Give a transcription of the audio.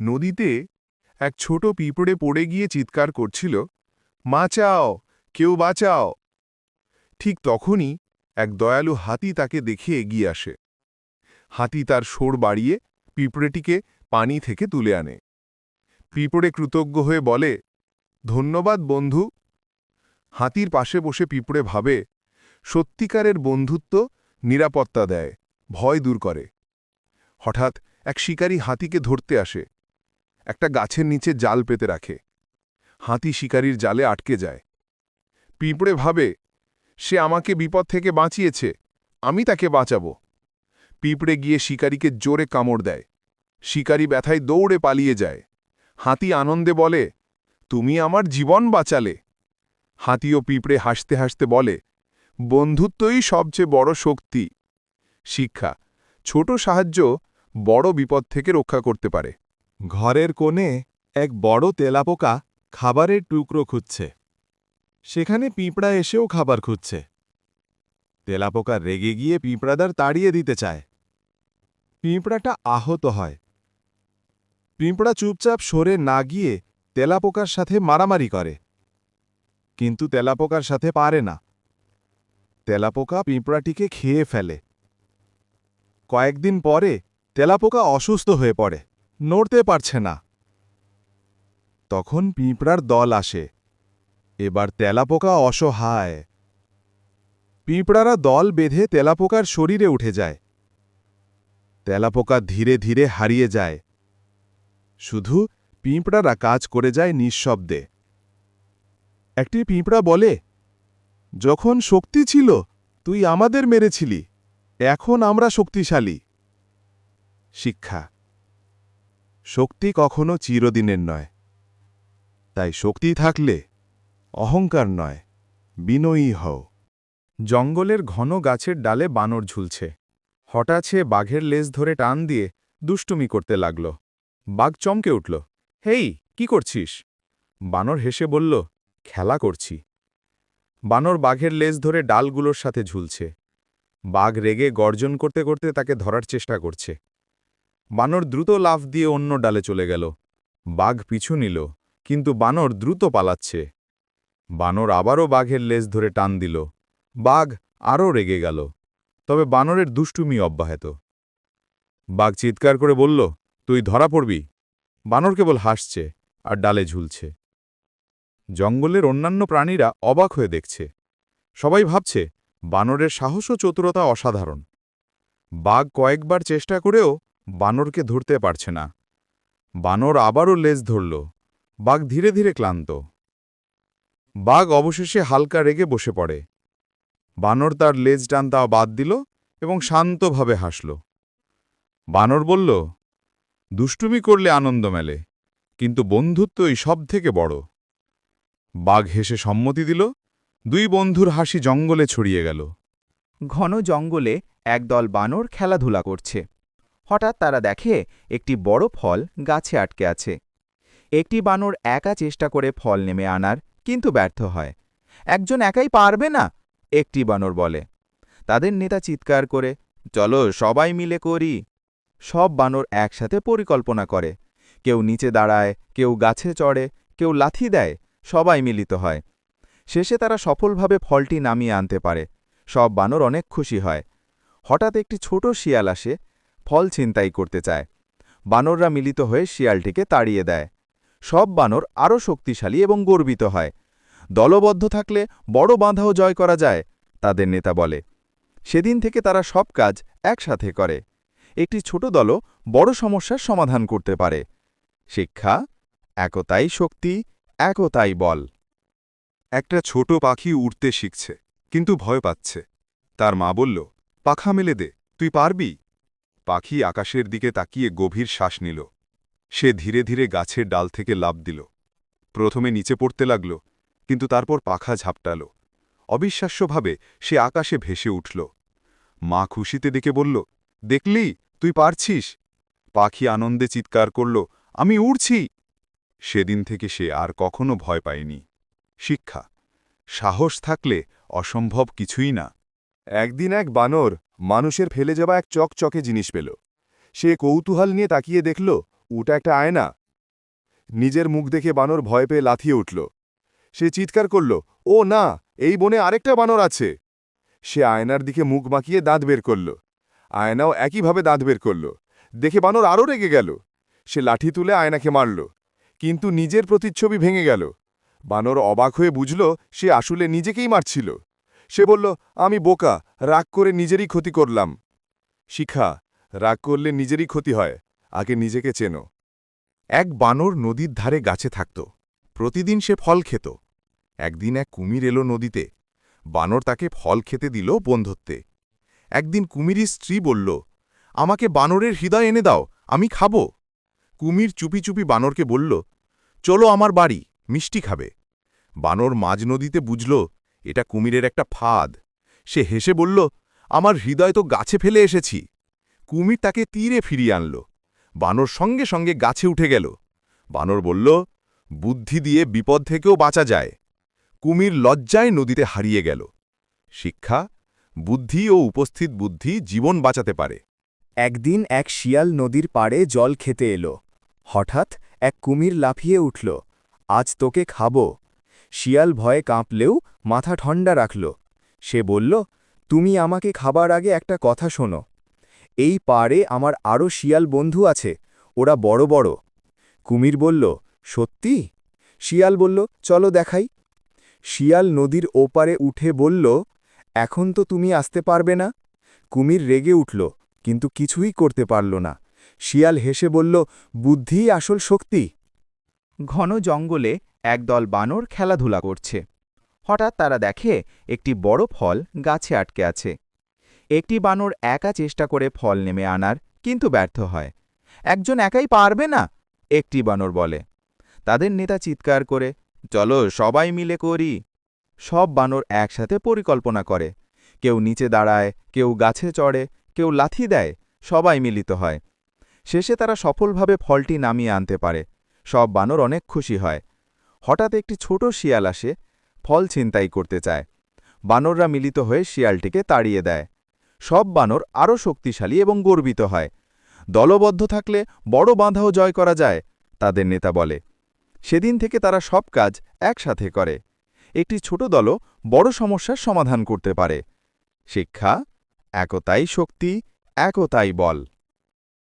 নদীতে এক ছোট পিঁপড়ে পড়ে গিয়ে চিৎকার করছিল, বাঁচাও, কেউ বাঁচাও। ঠিক তখনই এক দয়ালু হাতি তাকে দেখে এগিয়ে আসে। হাতি তার সোর বাড়িয়ে পিঁপড়েটিকে পানি থেকে তুলে আনে। পিঁপড়ে কৃতজ্ঞ হয়ে বলে, ধন্যবাদ, বন্ধু। হাতির পাশে বসে পিঁপড়ে ভাবে, সত্যিকারের বন্ধুত্ব নিরাপত্তা দেয়, ভয় দূর করে। হঠাৎ এক শিকারী হাতিকে ধরতে আসে। একটা গাছের নিচে জাল পেতে রাখে। হাতি শিকারীর জালে আটকে যায়। পিঁপড়ে ভাবে, সে আমাকে বিপদ থেকে বাঁচিয়েছে, আমি তাকে বাঁচাবো। পিঁপড়ে গিয়ে শিকারীকে জোরে কামড় দেয়। শিকারী ব্যথায় দৌড়ে পালিয়ে যায়। হাতি আনন্দে বলে, তুমি আমার জীবন বাঁচালে। হাতি ও পিঁপড়ে হাসতে হাসতে বলে, বন্ধুত্বই সবচেয়ে বড় শক্তি। শিক্ষা, ছোট সাহায্য বড় বিপদ থেকে রক্ষা করতে পারে। ঘরের কোণে এক বড় তেলাপোকা খাবারের টুকরো খুঁজছে। সেখানে পিঁপড়া এসেও খাবার খুঁজছে। তেলাপোকা রেগে গিয়ে পিঁপড়াদার তাড়িয়ে দিতে চায়। পিঁপড়াটা আহত হয়। পিঁপড়া চুপচাপ সরে না গিয়ে তেলাপোকার সাথে মারামারি করে। কিন্তু তেলাপোকার সাথে পারে না। তেলাপোকা পিঁপড়াটিকে খেয়ে ফেলে। কয়েকদিন পরে তেলাপোকা অসুস্থ হয়ে পড়ে। নড়তে পারছে না। তখন পিঁপড়ার দল আসে। এবার তেলাপোকা অসহায়। পিঁপড়ারা দল বেঁধে তেলাপোকার শরীরে উঠে যায়। তেলাপোকা ধীরে ধীরে হারিয়ে যায়। শুধু পিঁপড়ারা কাজ করে যায় নিঃশব্দে। একটি পিঁপড়া বলে, যখন শক্তি ছিল, তুই আমাদের মেরেছিলি, এখন আমরা শক্তিশালী। শিক্ষা। শক্তি কখনো চিরদিনের নয়। তাই শক্তি থাকলে অহংকার নয়, বিনয়ী হও। জঙ্গলের ঘন গাছের ডালে বানর ঝুলছে। হঠাৎ সে বাঘের লেজ ধরে টান দিয়ে দুষ্টুমি করতে লাগল। বাঘ চমকে উঠল, হেই, কি করছিস? বানর হেসে বলল, খেলা করছি। বানর বাঘের লেজ ধরে ডালগুলোর সাথে ঝুলছে। বাঘ রেগে গর্জন করতে করতে তাকে ধরার চেষ্টা করছে। বানর দ্রুত লাফ দিয়ে অন্য ডালে চলে গেল। বাঘ পিছু নিল, কিন্তু বানর দ্রুত পালাচ্ছে। বানর আবারও বাঘের লেজ ধরে টান দিল। বাঘ আরও রেগে গেল, তবে বানরের দুষ্টুমি অব্যাহত। বাঘ চিৎকার করে বলল, তুই ধরা পড়বি? বানর কেবল হাসছে আর ডালে ঝুলছে। জঙ্গলের অন্যান্য প্রাণীরা অবাক হয়ে দেখছে। সবাই ভাবছে, বানরের সাহস ও চতুরতা অসাধারণ। বাঘ কয়েকবার চেষ্টা করেও বানরকে ধরতে পারছে না। বানর আবারও লেজ ধরল। বাঘ ধীরে ধীরে ক্লান্ত। বাঘ অবশেষে হালকা রেগে বসে পড়ে। বানর তার লেজ টানতা বাদ দিল এবং শান্তভাবে হাসল। বানর বলল, দুষ্টুমি করলে আনন্দ মেলে, কিন্তু বন্ধুত্বই সব থেকে বড়। বাঘ হেসে সম্মতি দিল। দুই বন্ধুর হাসি জঙ্গলে ছড়িয়ে গেল। ঘন জঙ্গলে একদল বানর খেলাধুলা করছে। হঠাৎ তারা দেখে একটি বড় ফল গাছে আটকে আছে। একটি বানর একা চেষ্টা করে ফল নেমে আনার, কিন্তু ব্যর্থ হয়। একজন একাই পারবে না? একটি বানর বলে। তাদের নেতা চিৎকার করে, চলো সবাই মিলে করি। সব বানর একসাথে পরিকল্পনা করে। কেউ নিচে দাঁড়ায়, কেউ গাছে চড়ে, কেউ লাথি দেয়, সবাই মিলিত হয়। শেষে তারা সফলভাবে ফলটি নামিয়ে আনতে পারে। সব বানর অনেক খুশি হয়। হঠাৎ একটি ছোট শিয়াল আসে ফল ছিনতাই করতে চায়। বানররা মিলিত হয়ে শিয়ালটিকে তাড়িয়ে দেয়। সব বানর আরও শক্তিশালী এবং গর্বিত হয়। দলবদ্ধ থাকলে বড় বাঁধাও জয় করা যায়, তাদের নেতা বলে। সেদিন থেকে তারা সব কাজ একসাথে করে। একটি ছোট দলও বড় সমস্যার সমাধান করতে পারে। শিক্ষা, একতাই শক্তি, একতাই বল। একটা ছোট পাখি উড়তে শিখছে, কিন্তু ভয় পাচ্ছে। তার মা বলল, পাখা মেলে দে, তুই পারবি? পাখি আকাশের দিকে তাকিয়ে গভীর শ্বাস নিল। সে ধীরে ধীরে গাছের ডাল থেকে লাভ দিল। প্রথমে নিচে পড়তে লাগল, কিন্তু তারপর পাখা ঝাপটাল। অবিশ্বাস্যভাবে সে আকাশে ভেসে উঠল। মা খুশিতে দেখে বলল, দেখলি, তুই পারছিস? পাখি আনন্দে চিৎকার করল, আমি উড়ছি! সেদিন থেকে সে আর কখনো ভয় পায়নি। শিক্ষা, সাহস থাকলে অসম্ভব কিছুই না। একদিন এক বানর মানুষের ফেলে যাওয়া এক চকচকে জিনিস পেল। সে কৌতূহল নিয়ে তাকিয়ে দেখল, ওটা একটা আয়না। নিজের মুখ দেখে বানর ভয় পেয়ে লাথিয়ে উঠল। সে চিৎকার করল, ও না, এই বনে আরেকটা বানর আছে! সে আয়নার দিকে মুখ বাঁকিয়ে দাঁত বের করল। আয়নাও একইভাবে দাঁত বের করল। দেখে বানর আরও রেগে গেল। সে লাঠি তুলে আয়নাকে মারল। কিন্তু নিজের প্রতিচ্ছবি ভেঙে গেল। বানর অবাক হয়ে বুঝল, সে আসলে নিজেকেই মারছিল। সে বলল, আমি বোকা, রাগ করে নিজেরই ক্ষতি করলাম। শিখা, রাগ করলে নিজেরই ক্ষতি হয়, আগে নিজেকে চেনো। এক বানর নদীর ধারে গাছে থাকত। প্রতিদিন সে ফল খেত। একদিন এক কুমির এলো নদীতে। বানর তাকে ফল খেতে দিল বন্ধত্বে। একদিন কুমিরই স্ত্রী বলল, আমাকে বানরের হৃদয় এনে দাও, আমি খাব। কুমির চুপি চুপি বানরকে বলল, চলো আমার বাড়ি, মিষ্টি খাবে। বানর মাঝ নদীতে বুঝল এটা কুমিরের একটা ফাঁদ। সে হেসে বলল, আমার হৃদয় তো গাছে ফেলে এসেছি। কুমির তাকে তীরে ফিরিয়ে আনল। বানর সঙ্গে সঙ্গে গাছে উঠে গেল। বানর বলল, বুদ্ধি দিয়ে বিপদ থেকেও বাঁচা যায়। কুমির লজ্জায় নদীতে হারিয়ে গেল। শিক্ষা, বুদ্ধি ও উপস্থিত বুদ্ধি জীবন বাঁচাতে পারে। একদিন এক শিয়াল নদীর পাড়ে জল খেতে এলো। হঠাৎ এক কুমির লাফিয়ে উঠল, আজ তোকে খাব। শিয়াল ভয়ে কাঁপলেও মাথা ঠান্ডা রাখল। সে বলল, তুমি আমাকে খাবার আগে একটা কথা শোনো। এই পাড়ে আমার আরও শিয়াল বন্ধু আছে, ওরা বড় বড়। কুমির বলল, সত্যি? শিয়াল বলল, চলো দেখাই। শিয়াল নদীর ওপারে উঠে বলল, এখন তো তুমি আসতে পারবে না। কুমির রেগে উঠল, কিন্তু কিছুই করতে পারল না। শিয়াল হেসে বলল, বুদ্ধিই আসল শক্তি। ঘন জঙ্গলে একদল বানর খেলাধুলা করছে। হঠাৎ তারা দেখে একটি বড় ফল গাছে আটকে আছে। একটি বানর একা চেষ্টা করে ফল নেমে আনার কিন্তু ব্যর্থ হয়। একজন একাই পারবে না? একটি বানর বলে। তাদের নেতা চিৎকার করে, চলো সবাই মিলে করি। সব বানর একসাথে পরিকল্পনা করে। কেউ নিচে দাঁড়ায়, কেউ গাছে চড়ে, কেউ লাথি দেয়, সবাই মিলিত হয়। শেষে তারা সফলভাবে ফলটি নামিয়ে আনতে পারে। সব বানর অনেক খুশি হয়। হঠাৎ একটি ছোট শিয়াল আসে, ফল ছিনতাই করতে চায়। বানররা মিলিত হয়ে শিয়ালটিকে তাড়িয়ে দেয়। সব বানর আরও শক্তিশালী এবং গর্বিত হয়। দলবদ্ধ থাকলে বড় বাঁধাও জয় করা যায়, তাদের নেতা বলে। সেদিন থেকে তারা সব কাজ একসাথে করে। একটি ছোট দলও বড় সমস্যার সমাধান করতে পারে। শিক্ষা, একতাই শক্তি, একতাই বল।